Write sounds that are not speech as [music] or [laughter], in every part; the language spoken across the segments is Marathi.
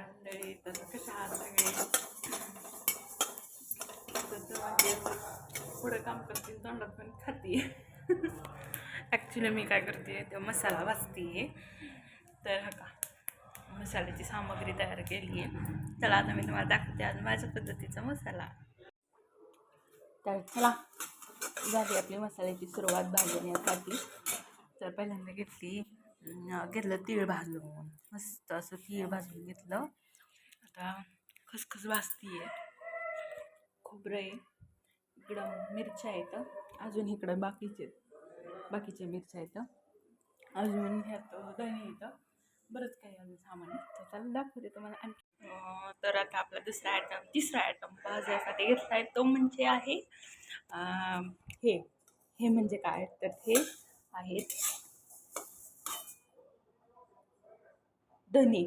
मंडळी तर कशा आहात सगळे? तर माझे पुढं काम करते तोंडात पण खाते. ॲक्च्युली मी काय करते ते मसाला भाजते. तर हा का मसाल्याची सामग्री तयार केली आहे. चला आता मी तुम्हाला दाखवते आज माझ्या पद्धतीचा मसाला. तर चला झाली आपली मसाल्याची सुरुवात भाजण्यासाठी. तर पहिल्यांदा घेतली. घेतलं तीळ भाजून. मस्त असं तीळ भाजून घेतलं. आता खसखस भाजती आहे खोबरं आहे इकडं मिरच्या आहेत. अजून इकडं बाकीचे बाकीचे मिरच्या आहेत. अजून ह्यात धणे येतं बरंच काही अजून सामान आहे. तर त्याला दाखवते तुम्हाला आणखी. तर आता आपला दुसरा आयटम तिसरा आयटम भाजण्यासाठी घेतला आहे. तो म्हणजे आहे हे. हे म्हणजे काय? तर हे आहेत धनी.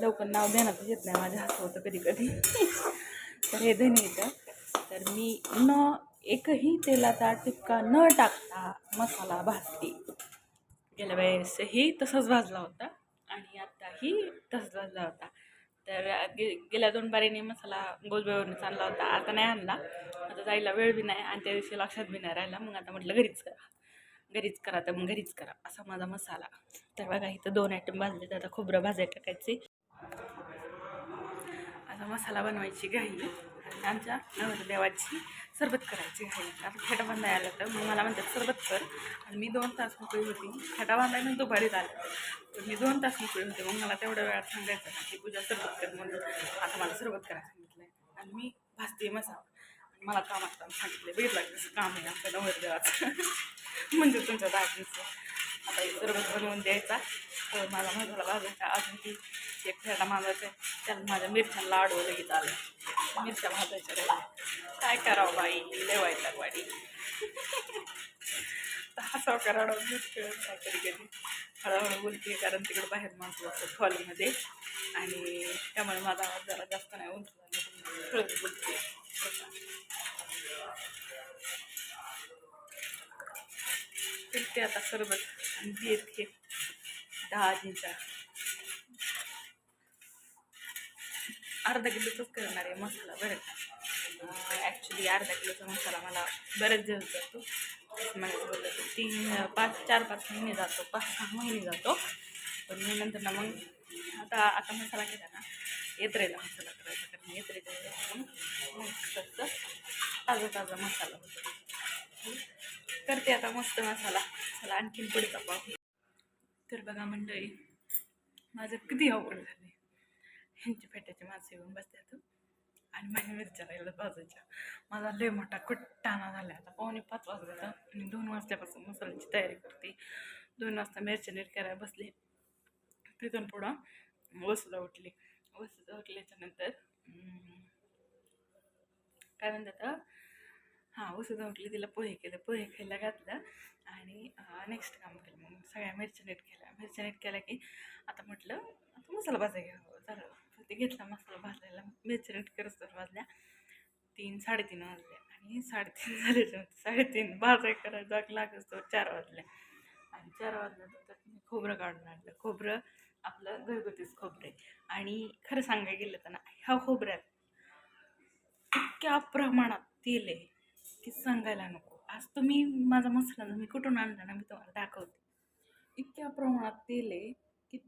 लवकर नाव ध्यानात येत नाही माझ्या हात होतं कधी कधी. तर हे धनी येतं तर मी न एकही तेलाचा टिपका न टाकता मसाला भाजते गेल्या वेळेसही तसाच भाजला होता आणि आत्ताही तसाच भाजला होता. तर गे गेल्या दोन बारीने मसाला गोलबेवरून चालला होता. आता नाही आणला. आता जायला वेळ बी नाही आणि त्या दिवशी लक्षात बी नाही राहिला. मग आता म्हटलं घरीच करा. घरीच करा तर मग घरीच करा असा माझा मसाला. तर बघा इथं दोन आयटम भाजले तर आता खोबरं भाजायला टाकायचे. आता मसाला बनवायची घाई आणि आमच्या नवरदेवाची सरबत करायची घाई. आता फेटा बांधाय आलं तर मग मला म्हणतात सरबत कर. आणि मी दोन तास मोकळी होती. फेटा बांधायला दुपारीच आलं. तर मी दोन तास मोकळी होते. मग मला तेवढ्या वेळात सांगायचं की पूजा सरबत कर म्हणून. आता मला सरबत करायला सांगितलं आहे आणि मी भाजते मसाला. मला कामात काम सांगितले बघितलं कसं काम आहे आमच्या नवरदेवाचं [laughs] म्हणजे तुमच्या दाजींचं. आता हे सरबत बनवून द्यायचा. तर माझा मसाला भाजायचा अजून ती एक फेटा माजायचा त्याला माझ्या मिरच्यांना लाडू लगेच आलं. मिरच्या भाजायच्या राहिल्या काय करावं बाई? लेवायचा वाडी. [laughs] हसाव कराडा कधी. कधी हळूहळू बोलते कारण तिकडे बाहेर माणसं असतात हॉलमध्ये आणि त्यामुळे माझा आवाज जरा जास्त नाही उंच बोलते फिरते आता सरबत आणि बीर घे दहा दिनचा अर्धा किलोचाच करणार आहे मसाला बरं का? ॲक्च्युली अर्धा किलोचा मसाला मला बरेच दिवस जातो. मला बोललं तर. तीन पाच चार पाच महिने जातो. पाच सहा महिने जातो. पण मी नंतर ना मग आता आता मसाला केला ना येत्रेला मसाला करायचा. कारण येत्रेच्या मग कसं ताजा ताजा मसाला होतो करते आता मस्त मसाला. चला आणखीन पुढचा पाहू तर बघा मंडळी माझं किती आवड झाली ह्यांची फेट्याचे मासे येऊन बसतात आणि माझ्या मिरच्या राहिल्या भाजायच्या. माझा लय मोठा कुट्टाणा झाला आता. पावणे पाच वाजता आणि दोन वाजल्यापासून मसाल्याची तयारी करते. दोन वाजता मिरच्या नीट करायला बसले. तिथून पुढं वसूला उठली. वसूला उठल्याच्यानंतर काय म्हणतात हां वसुधा उठली तिला पोहे केलं. पोहे खायला घातलं आणि नेक्स्ट काम केलं. मग सगळ्या मिरच्या नीट केल्या. मिरच्या नीट केल्या की आता म्हटलं आता मसाला भाजा घ्यावं. झालं तर ते घेतला मसाला भाजलेला मिरच्या नीट करत तर भाजल्या. तीन साडेतीन वाजल्या आणि साडेतीन [laughs] झाल्याच्या साडेतीन भाजा करायचा लागत तर चार वाजले. आणि चार वाजल्यानंतर मी खोबरं काढून आणलं. खोबरं आपलं घरगुतीच खोबरं. आहे आणि खरं सांगायला गेलं तर ना ह्या खोबऱ्यात इतक्या प्रमाणात तेल आहे की सांगायला नको. आज तुम्ही माझा मसाला मी कुठून आणला ना मी तुम्हाला दाखवते. इतक्या प्रमाणात तेल आहे की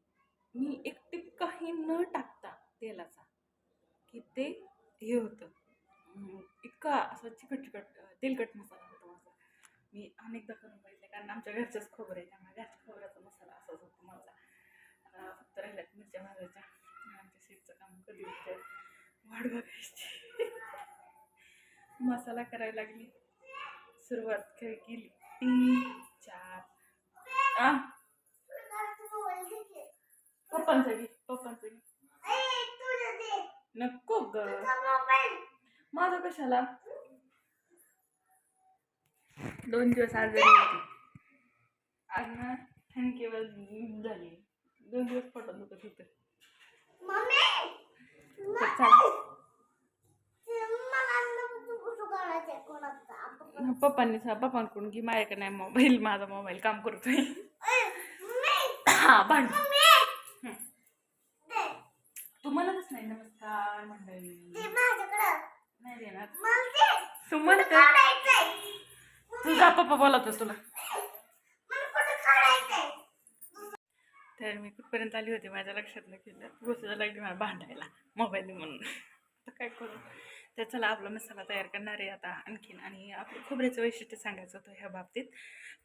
मी एक टिपकाही न टाकता तेलाचा की ते हे होतं. इतका असं चिकट चिकट तेलकट मसाला होतो माझा. मी अनेकदा करून पाहिजे कारण आमच्या घरच्याच खोबरं आहे त्यामुळे घरच्या खोबऱ्याचा मसाला असाच होतो माझा. फक्त राहिल्यात मिरच्या भाजायच्या आमच्या शेतचं काम कधी होतं? वाट बघायची. मसाला करायला लागली. सुरुवात काय केली. तीन चार. आ? पप्पांचं घे पप्पांचं घे. नको ग. माझं कशाला? दोन दिवस आजारी होती. आज ना थँक्यू झाली. दोन दिवस पोटात दुखत होतं तर चला पप्पांनी पप्पांकडून की माझ्याकडे नाही मोबाईल माझा मोबाईल काम करतोय. हा भांड. हं. नाही नमस्कार मंडळी. ते माझ्याकडं. नाही देणार. मग ते तू म्हणते काढायचंय. तुझा पप्पा बोलवतो तुला. मला कुठं काढायचंय? तर मी कुठपर्यंत आली होती माझ्या लक्षात नाही केलं. गोष्टीला लागली मला भांडायला मोबाईल म्हणून. आता काय करू? तर चला आपला मसाला तयार करणार आहे आता आणखीन. आणि आपलं खोबऱ्याचं वैशिष्ट्य सांगायचं होतं ह्या बाबतीत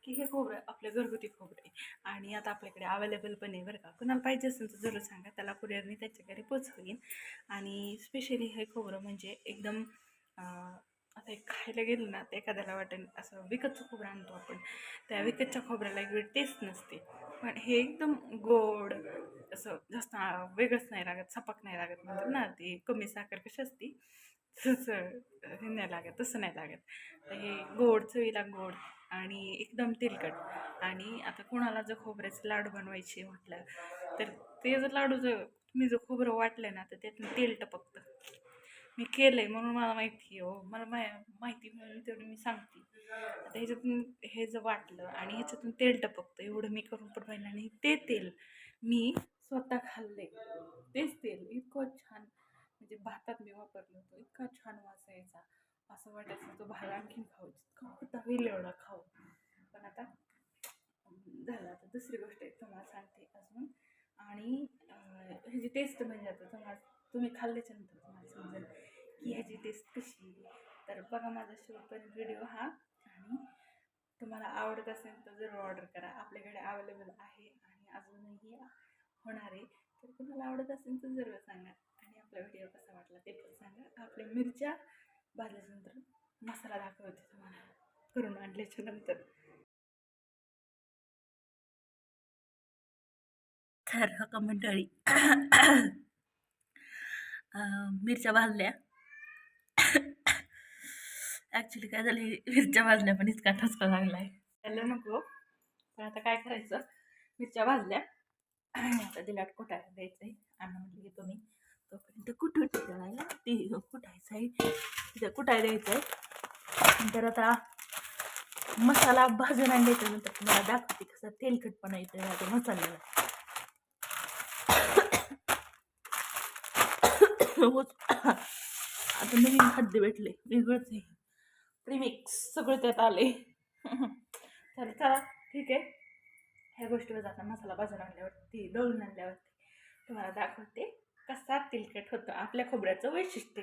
की हे खोबरं आपलं घरगुती खोबरं आहे. आणि आता आपल्याकडे अवेलेबल पण आहे बरं का. कुणाला पाहिजे असेल तर जरूर सांगा त्याला कुरिअरने त्याच्या घरी पोचवीन. आणि स्पेशली हे खोबरं म्हणजे एकदम आता एक खायला गेलं ना तर एखाद्याला वाटेल असं विकतचं खोबरं आणतो आपण. त्या विकतच्या खोबऱ्याला एक वेळ टेस्ट नसते. पण हे एकदम गोड असं जास्त वेगळंच नाही लागत सपक नाही लागत म्हणतात ना ती कमी साखर कशी असती तसं हे नाही लागत तसं नाही लागत. तर हे गोड चवीला गोड आणि एकदम तेलकट. आणि आता कोणाला जर खोबऱ्याचे लाडू बनवायचे म्हटलं तर ते जर लाडू जर तुम्ही जर खोबरं वाटलं ना तर त्यातून तेल टपकतं. मी केलं आहे म्हणून मला माहिती आहे हो. मला मा माहिती म्हणून तेवढी मी सांगते. आता ह्याच्यातून हे जर वाटलं आणि ह्याच्यातून तेल टपकतं एवढं मी करून पण पाहिलं आणि ते तेल मी स्वतः खाल्ले तेच तेल इतकं छान. म्हणजे भातात मी वापरलं होतं. इतका छान वास यायचा असं वाटायचं तो भात आणखीन खाऊ. जितका होता होईल एवढा खाऊ. पण आता झालं. आता दुसरी गोष्ट एक तुम्हाला सांगते अजून. आणि ह्याची टेस्ट म्हणजे आता तुम्हाला तुम्ही खाल्ल्याच्या नंतर तुम्हाला समजेल की ह्याची टेस्ट कशी तर बघा माझा शेवटपर्यंत व्हिडिओ हा. आणि तुम्हाला आवडत असेल तर जरूर ऑर्डर करा. आपल्याकडे अवेलेबल आहे आणि अजूनही होणार आहे. तर तुम्हाला आवडत असेल तर जरूर सांगा. आपला व्हिडिओ कसा वाटला ते पण सांगा. आपल्या मिरच्या भाजल्यानंतर मसाला दाखवते तुम्हाला. करून आणल्याच्या नंतर. तर हा का मंडळी मिरच्या भाजल्या. ॲक्च्युली काय झालं मिरच्या भाजल्या पण इतका ठसका लागला आहे त्याला नको. पण आता काय करायचं? मिरच्या भाजल्या. आणि आता दिलाट कोटायला द्यायचं आहे आणि म्हटलं की तुम्ही तोपर्यंत कुठं ठेवायला ते कुठायचं आहे तिथं कुठाय द्यायचं आहे? नंतर आता मसाला भाजून आणायचा नंतर तुम्हाला दाखवते कसं तेलकटपणा येतं या मसाल्याला होच. आता नवीन खाद्य भेटले वेगळंच आहे. प्रिमिक्स सगळं त्यात आले चला चला ठीक आहे. ह्या गोष्टीवर जाता मसाला भाजून आणल्यावरती दळून आणल्यावरती तुम्हाला दाखवते. कसा तिलकट होतं आपल्या खोबऱ्याचं वैशिष्ट्य.